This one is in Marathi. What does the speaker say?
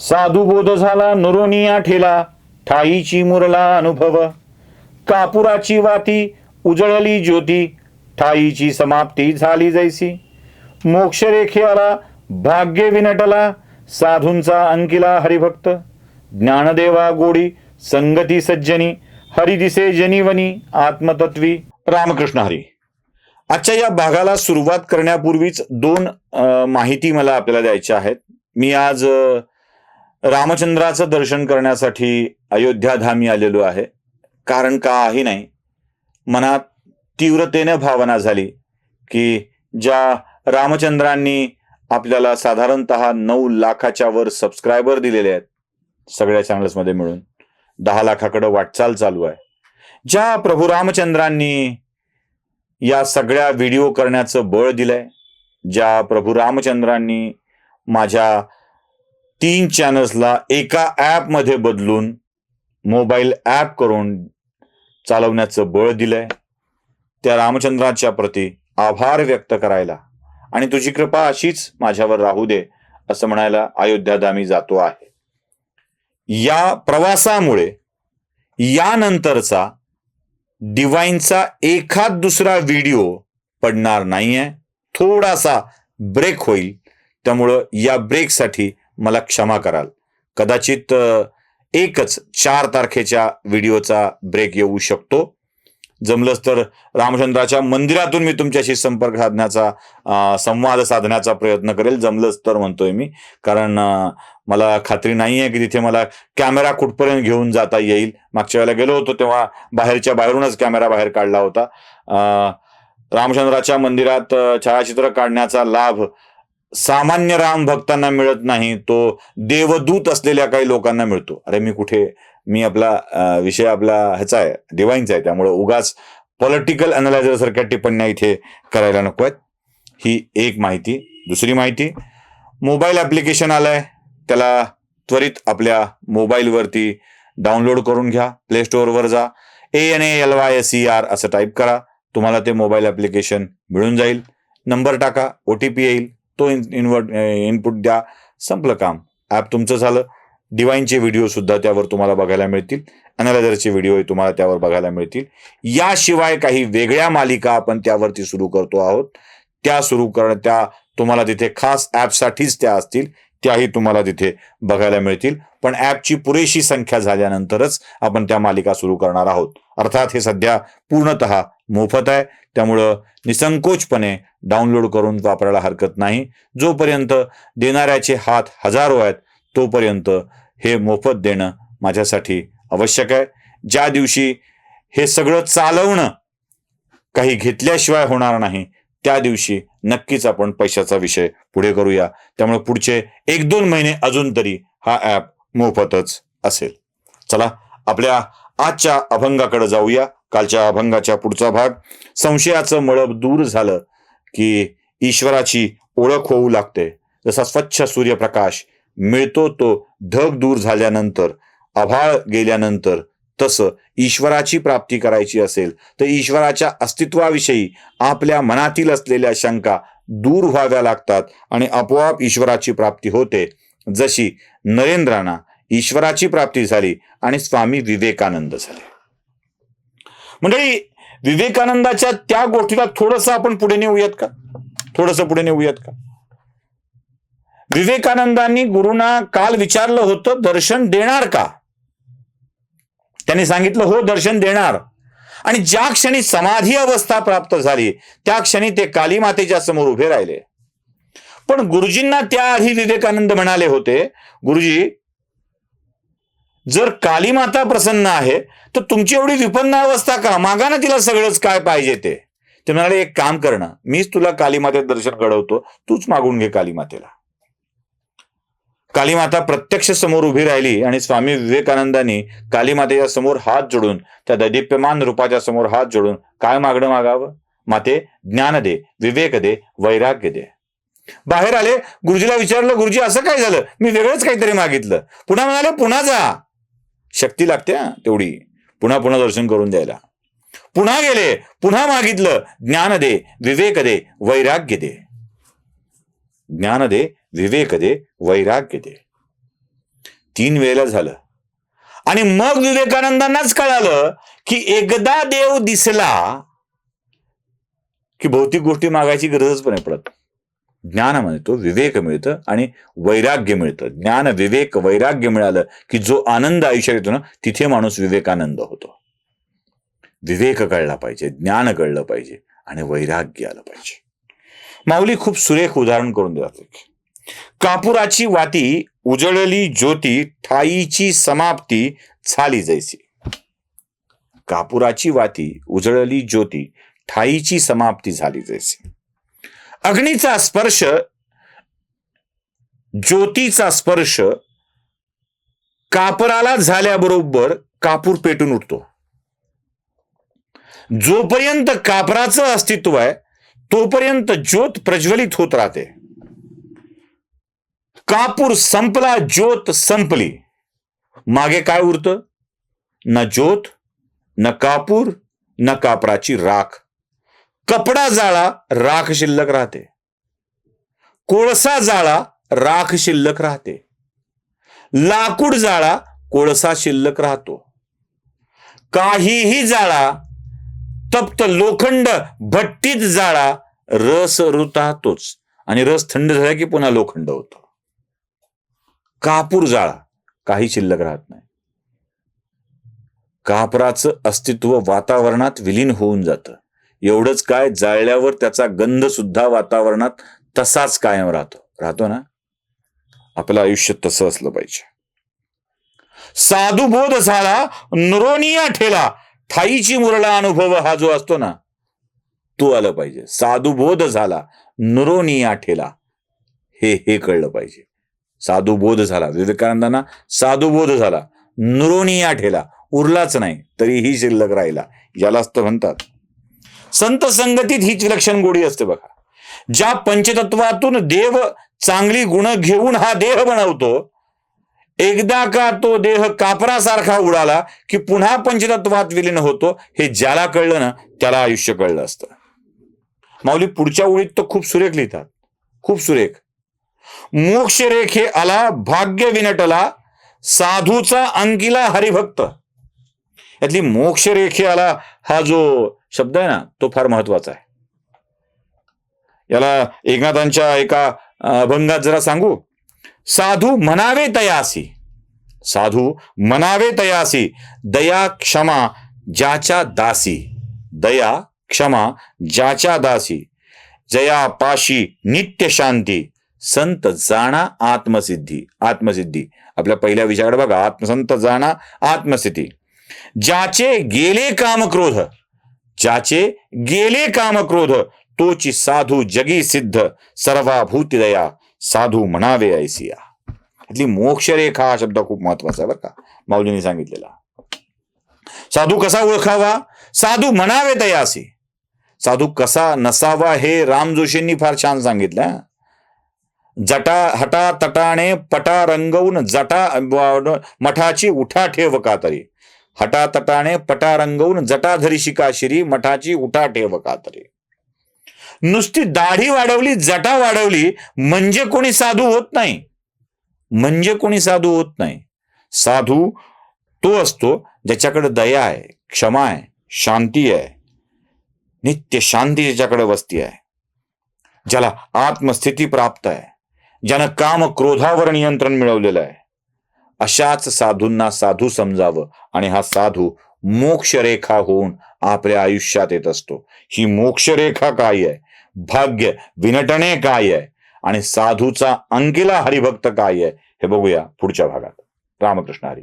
साधू बोध झाला नरोनिया ठेला ठाईची मुरला अनुभव. कापुराची वाती उजळली ज्योती ठाईची समाप्ती झाली जैसी. मोक्षरेखे आला भाग्य विनटला साधूंचा अंकिला हरिभक्त. ज्ञानदेवा गोडी संगती सज्जनी हरिदिसे जनीवनी आत्मतत्वी. रामकृष्ण हरी. आजच्या या भागाला सुरुवात करण्यापूर्वीच दोन माहिती मला आपल्याला द्यायच्या आहेत. मी आज आ, रामचंद्राचं दर्शन करण्यासाठी अयोध्याधामी आलेलो आहे. कारण काही नाही. मनात तीव्रतेने भावना झाली की ज्या रामचंद्रांनी आपल्याला साधारणत नऊ लाखाच्या वर सबस्क्रायबर दिलेले आहेत सगळ्या चॅनल्समध्ये मिळून दहा लाखाकडे वाटचाल चालू आहे. ज्या प्रभू रामचंद्रांनी या सगळ्या व्हिडिओ करण्याचं बळ दिलंय ज्या प्रभू रामचंद्रांनी माझ्या तीन चॅनल्सला एका ॲपमध्ये बदलून मोबाईल ॲप करून चालवण्याचं बळ दिलंय. त्या रामचंद्राच्या प्रती आभार व्यक्त करायला. आणि तुझी कृपा अशीच माझ्यावर राहू दे असं म्हणायला अयोध्याधामी जातो आहे. या प्रवासामुळे यानंतरचा डिवाईनचा एखाद दुसरा व्हिडिओ पडणार नाहीये. थोडासा ब्रेक होईल. त्यामुळं या ब्रेकसाठी मला क्षमा कराल. कदाचित एकच चार तारखेच्या व्हिडिओचा ब्रेक येऊ शकतो. जमलंच तर रामचंद्राच्या मंदिरातून मी तुमच्याशी संपर्क साधण्याचा संवाद साधण्याचा प्रयत्न करेल. जमलंच तर म्हणतोय मी. कारण मला खात्री नाही आहे की तिथे मला कॅमेरा कुठपर्यंत घेऊन जाता येईल. मागच्या वेळेला गेलो होतो तेव्हा बाहेरच्या बाहेरूनच कॅमेरा बाहेर काढला होता. रामचंद्राच्या मंदिरात छायाचित्र काढण्याचा लाभ सामान्य राम भक्तांना मिळत नाही तो देवदूत असलेल्या काही लोकांना मिळतो. अरे मी कुठे मी आपला विषय आपला ह्याचा आहे डिवाईनचा आहे त्यामुळे उगाच पॉलिटिकल अनालायझर सारख्या टिप्पण्या इथे करायला नको आहेत. ही एक माहिती. दुसरी माहिती मोबाईल ॲप्लिकेशन आलंय त्याला त्वरित आपल्या मोबाईलवरती डाउनलोड करून घ्या प्ले स्टोअरवर जा. A N L Y S E R असं टाईप करा तुम्हाला ते मोबाईल ॲप्लिकेशन मिळून जाईल. नंबर टाका ओ टी पी येईल. तो इन इनवर्ट इनपुट द्या. संपलं काम. ॲप तुमचं झालं. डिवाईनचे व्हिडिओ सुद्धा त्यावर तुम्हाला बघायला मिळतील. अनालायझरचे व्हिडिओ तुम्हाला त्यावर बघायला मिळतील. याशिवाय काही वेगळ्या मालिका आपण त्यावरती सुरू करतो आहोत. त्या सुरू कर त्या तुम्हाला तिथे खास ॲपसाठीच त्या असतील. त्याही तुम्हाला तिथे बघायला मिळतील. पण ॲपची पुरेशी संख्या झाल्यानंतरच आपण त्या मालिका सुरू करणार आहोत. अर्थात हे सध्या पूर्णत मोफत आहे. त्यामुळं निसंकोचपणे डाउनलोड करून वापरायला हरकत नाही. जोपर्यंत देणाऱ्याचे हात हजारो आहेत तोपर्यंत हे मोफत देणं माझ्यासाठी आवश्यक आहे. ज्या दिवशी हे सगळं चालवणं काही घेतल्याशिवाय होणार नाही त्या दिवशी नक्कीच आपण पैशाचा विषय पुढे करूया. त्यामुळे पुढचे एक दोन महिने अजून तरी हा ॲप मोफतच असेल. चला आपल्या आजच्या अभंगाकडे जाऊया. कालच्या अभंगाच्या पुढचा भाग. संशयाचं मळब दूर झालं की ईश्वराची ओळख होऊ लागते. जसा स्वच्छ सूर्यप्रकाश मिळतो तो ढग दूर झाल्यानंतर आभाळ गेल्यानंतर तसं ईश्वराची प्राप्ती करायची असेल तर ईश्वराच्या अस्तित्वाविषयी आपल्या मनातील असलेल्या शंका दूर व्हाव्या लागतात आणि आपोआप ईश्वराची प्राप्ती होते. जशी नरेंद्रांना ईश्वराची प्राप्ती झाली आणि स्वामी विवेकानंद झाले. मंडळी विवेकानंदाच्या त्या गोष्टीला थोडस आपण पुढे नेऊयात का? थोडस पुढे नेऊयात का? विवेकानंदांनी गुरुना काल विचारलं होतं दर्शन देणार का? त्यांनी सांगितलं हो दर्शन देणार. आणि ज्या क्षणी समाधी अवस्था प्राप्त झाली त्या क्षणी ते काली मातेच्या समोर उभे राहिले. पण गुरुजींना त्याआधी विवेकानंद म्हणाले होते गुरुजी जर काली माता प्रसन्न आहे तर तुमची एवढी विपन्न अवस्था का? मागा ना तिला सगळंच काय पाहिजे ते. ते म्हणाले एक काम करणं मीच तुला काली मातेत दर्शन घडवतो तूच मागून घे काली मातेला. काली माता प्रत्यक्ष समोर उभी राहिली आणि स्वामी विवेकानंदांनी काली मातेच्या समोर हात जोडून त्या दैदिप्यमान रूपाच्या समोर हात जोडून काय मागणं मागावं? माते ज्ञान दे विवेक दे वैराग्य दे. बाहेर आले गुरुजीला विचारलं गुरुजी असं काय झालं? मी वेगळंच काहीतरी मागितलं. पुन्हा म्हणाले पुन्हा जा. शक्ती लागते हा तेवढी. पुन्हा पुन्हा दर्शन करून द्यायला. पुन्हा गेले पुन्हा मागितलं ज्ञान दे विवेक दे वैराग्य दे ज्ञान दे विवेक दे वैराग्य दे तीन वेळेला झालं. आणि मग विवेकानंदांनाच कळालं की एकदा देव दिसला की भौतिक गोष्टी मागायची गरजच पण नाही पडत ज्ञान मिळतो विवेक मिळतं आणि वैराग्य मिळतं. ज्ञान विवेक वैराग्य मिळालं की जो आनंद आयुष्यात येतो ना तिथे माणूस विवेकानंद होतो. विवेक कळला पाहिजे ज्ञान कळलं पाहिजे आणि वैराग्य आलं पाहिजे. माऊली खूप सुरेख उदाहरण करून देतात कापुराची वाती उजळली ज्योती ठाईची समाप्ती झाली जैसी. कापुराची वाती उजळली ज्योती ठाईची समाप्ती झाली जैसी. अग्नीचा स्पर्श ज्योतीचा स्पर्श कापराला झाल्याबरोबर कापूर पेटून उठतो. जोपर्यंत कापराचं अस्तित्व आहे तोपर्यंत ज्योत प्रज्वलित होत राहते. कापूर संपला ज्योत संपली. मागे काय उरतं? न ज्योत न कापूर न कापराची राख. कपडा जाळा राख शिल्लक राहते. कोळसा जाळा राख शिल्लक राहते. लाकूड जाळा कोळसा शिल्लक राहतो. काहीही जाळा तप्त लोखंड भट्टीत जाळा रस रुतातोच आणि रस थंड झाला की पुन्हा लोखंड होतो. कापूर जाळा काही शिल्लक राहत नाही. कापराचं अस्तित्व वातावरणात विलीन होऊन जातं. एवढंच काय जाळल्यावर त्याचा गंध सुद्धा वातावरणात तसाच कायम राहतो. राहतो ना? आपलं आयुष्य तसं असलं पाहिजे. साधुबोध झाला नुरोनिया ठेला. ठाईची मुरला अनुभव हा जो असतो ना तो आलं पाहिजे. साधुबोध झाला नुरोनिया ठेला. हे हे कळलं पाहिजे. साधुबोध झाला. विवेकानंदांना साधुबोध झाला नुरोनिया ठेला. उरलाच नाही तरीही शिल्लक राहिला. यालाच तर म्हणतात. संत संगतीत हीच विलक्षण गोडी असते बघा. ज्या पंचतत्वातून देव चांगली गुण घेऊन हा देह बनवतो एकदा का तो देह कापरासारखा उडाला की पुन्हा पंचतत्वात विलीन होतो हे ज्याला कळलं ना त्याला आयुष्य कळलं असतं. माऊली पुढच्या ओळीत तर खूप सुरेख लिहितात. खूप सुरेख. मोक्ष रेखे आला भाग्य विनटला साधूचा अंकिला हरिभक्त. यातली मोक्ष आला हा जो शब्द आहे ना तो फार महत्त्वाचा आहे. याला एकनाथांच्या एका अभंगात जरा सांगू. साधू म्हणावे तयासी. साधू म्हणावे तयासी. दया क्षमा ज्याच्या दासी. दया क्षमा ज्याच्या दासी. जया पाशी नित्य शांती. संत जाणा आत्मसिद्धी. आत्मसिद्धी. आपल्या पहिल्या विचाराकडे बघा आत्मसंत जाणा आत्मसिद्धी. ज्याचे गेले काम क्रोध ज्याचे गेले काम क्रोध तोची साधू जगी सिद्ध सर्वाभूती दया साधू म्हणावे ऐसिया. इथली मोक्षरेखा हा शब्द खूप महत्त्वाचा आहे बरं का माऊलींनी सांगितलेला. साधू कसा ओळखावा? साधू म्हणावे तयासी साधू कसा नसावा हे राम जोशींनी फार छान सांगितलं जटा हटा तटाने पटा रंगवून जटा मठाची उठा ठेव का तरी. हटातटाने पटा रंगवून जटाधरी शिकाशिरी मठाची उठा ठेव का तरी नुसती दाढी वाढवली जटा वाढवली म्हणजे कोणी साधू होत नाही. म्हणजे कोणी साधू होत नाही. साधू तो असतो ज्याच्याकडे दया आहे क्षमा आहे शांती आहे. नित्य शांती ज्याच्याकडे वस्ती आहे. ज्याला आत्मस्थिती प्राप्त आहे. ज्यानं काम क्रोधावर नियंत्रण मिळवलेलं आहे. अशाच साधूंना साधू समजावं आणि हा साधू मोक्षरेखा होऊन आपल्या आयुष्यात येत असतो. ही मोक्षरेखा काय आहे? भाग्य विनटणे काय आहे? आणि साधूचा अंकिला हरिभक्त काय आहे? हे बघूया पुढच्या भागात. रामकृष्ण हरी.